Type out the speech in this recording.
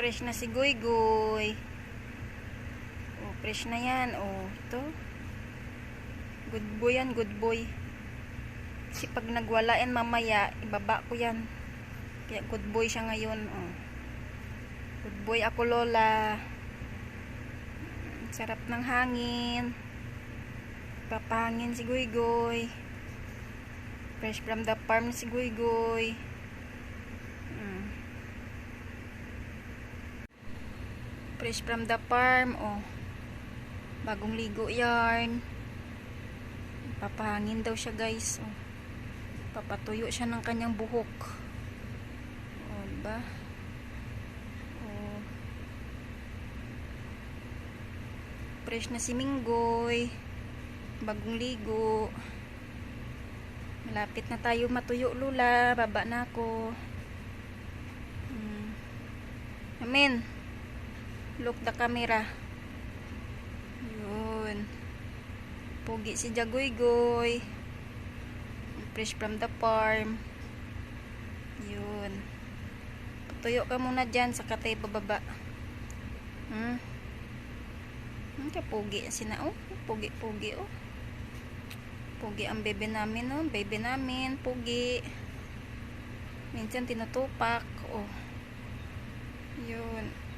Fresh na si Goy Goy. Oh, fresh na yan. Oh, ito. Good boy yan, good boy. Kasi pag nagwala yan mamaya, ibaba ko yan. Kaya good boy siya ngayon. Oh. Good boy ako, Lola. Sarap ng hangin. Papahangin si Goy Goy. Fresh from the farm si Goy Fresh from the farm. Oh. Bagong ligo yarn. Papahangin daw siya guys. Oh. Papatuyo siya ng kanyang buhok. Oh, diba? Oh. Fresh na si Minggoy. Bagong ligo. Malapit na tayo matuyo, Lula. Baba na ako. Hmm. Amen. Look the camera. Yun. Pugi si Jagoy Goy. Fresh from the farm. Yun. Patuyo ka muna dyan sa katay bababa. Hmm. Hmm, kaya pugi sina oh. Pugi, pugi oh. Pugi ang bebe namin oh. Bebe namin, pugi. Minsan tinutupak oh. Yun.